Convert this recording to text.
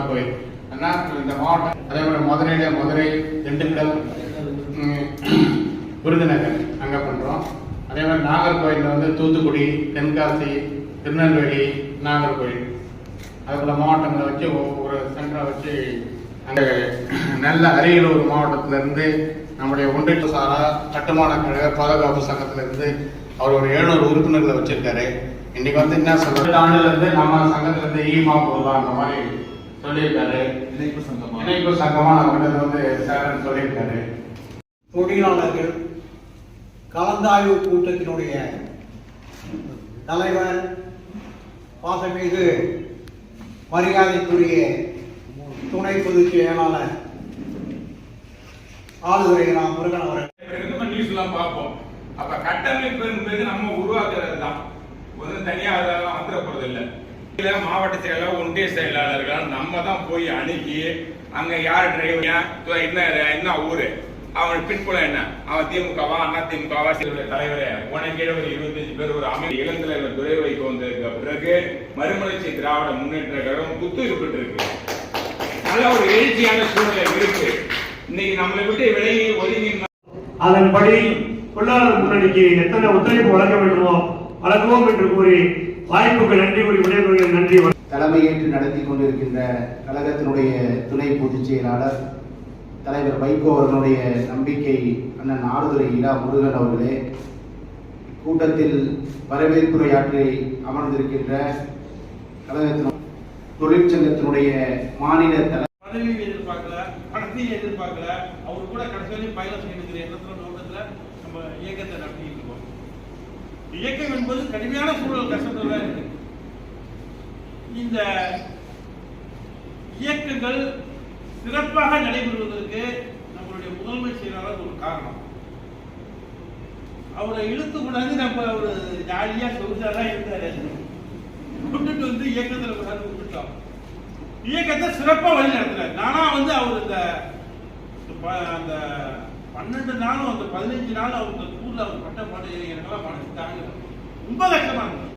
நாகர்கோவில் அண்ணா இந்த மாவட்டம் அதே மாதிரி மதுரையில மதுரை திண்டுக்கல் விருதுநகர் அங்கே பண்ணுறோம் அதே மாதிரி நாகர்கோயிலில் வந்து தூத்துக்குடி தென்காசி திருநெல்வேலி நாகர்கோயில் அதுபோல் மாவட்டங்களை வச்சு ஒவ்வொரு சென்டரை வச்சு அங்கே நல்ல அரியலூர் மாவட்டத்திலிருந்து நம்முடைய ஒன்றிய சாரா கட்டுமான கழக பாதுகாப்பு சங்கத்திலிருந்து அவர் ஒரு எழுநூறு உறுப்பினர்களை வச்சிருக்காரு. இன்னைக்கு வந்து என்ன சொல்றது? ஆண்டுல இருந்து நம்ம சங்கத்துல இருந்து ஈமா போடலாம் அந்த மாதிரி சொல்லியிருக்காரு. இணைப்பு சங்கமா? இணைப்பு சங்கமா நம்மகிட்ட வந்து சேரன் சொல்லியிருக்காரு. தொழிலாளர்கள் கலந்தாய்வு கூட்டத்தினுடைய தலைவர் பாசமிகு மரியாதைக்குரிய துணை பொதுச் செயலாளர் ஆளுதுரை ராம் முருகன் அவர்கள். நம்ம நியூஸ் எல்லாம் பார்ப்போம். அப்ப கட்டமைப்பு என்பது நம்ம உருவாக்குறது தான் ஒன்றும் தனியா அதெல்லாம் வந்துட போறது இல்ல இல்ல மாவட்ட செயலாளர் ஒன்றிய செயலாளர்கள் நம்ம தான் போய் அணுகி அங்க யார் டிரைவர் என்ன என்ன ஊரு? அவன் பின்புலம் என்ன? அவன் திமுகவா அண்ணா திமுகவா? தலைவரே உனக்கு ஒரு இருபத்தஞ்சு பேர் ஒரு அமை இளந்தலைவர் துறை வைக்க வந்ததுக்கு பிறகு மறுமலர்ச்சி திராவிட முன்னேற்ற கழகம் புத்துயிர் இருக்கு நல்ல ஒரு எழுச்சியான சூழ்நிலை இருக்கு. இன்னைக்கு நம்மளை விட்டு விலகி ஒதுங்கி அதன்படி தொழிலாளர் முன்னணிக்கு எத்தனை ஒத்துழைப்பு வழங்க வேண்டுமோ வழங்குவோம் என்று கூறி வாய்ப்புக்கு நன்றி கூறி விடைபெறுகிறேன். நன்றி. தலைமையேற்று நடத்தி கொண்டிருக்கின்ற கழகத்தினுடைய துணை பொதுச் செயலாளர் தலைவர் வைகோ அவர்களுடைய நம்பிக்கை அண்ணன் ஆடுதுறை இரா முருகன் அவர்களே கூட்டத்தில் வரவேற்புரையாற்றி அமர்ந்திருக்கின்ற கழகத்தின் தொழிற்சங்கத்தினுடைய மாநில தலை எதிர்பார்க்கல பணத்தையும் எதிர்பார்க்கல. அவர் கூட கடைசி வரையும் பயணம் செய்யணுங்கிற எண்ணத்துல நோக்கத்துல நம்ம இயக்கத்தை இருக்கோம் இயக்கம் என்பது கடுமையான சூழல் கஷ்டத்தில் தான் இருக்கு. இந்த இயக்கங்கள் சிறப்பாக நடைபெறுவதற்கு நம்மளுடைய முதன்மை செயலாளர் ஒரு காரணம். அவரை இழுத்து கொண்டாந்து நம்ம ஒரு ஜாலியா சொகுசாக இருந்தாரு. விட்டுட்டு வந்து இயக்கத்துல கொண்டாந்து விட்டுட்டோம் இயக்கத்தை சிறப்பா வழி நடத்துறாரு நானா வந்து அவர் இந்த அந்த பன்னெண்டு நாளும் அந்த பதினஞ்சு நாள் அவங்க ஊரில் ஊர்ல அவர் பட்ட பாடு எனக்கெல்லாம் மனசு தாங்க ரொம்ப கஷ்டமா இருந்தது?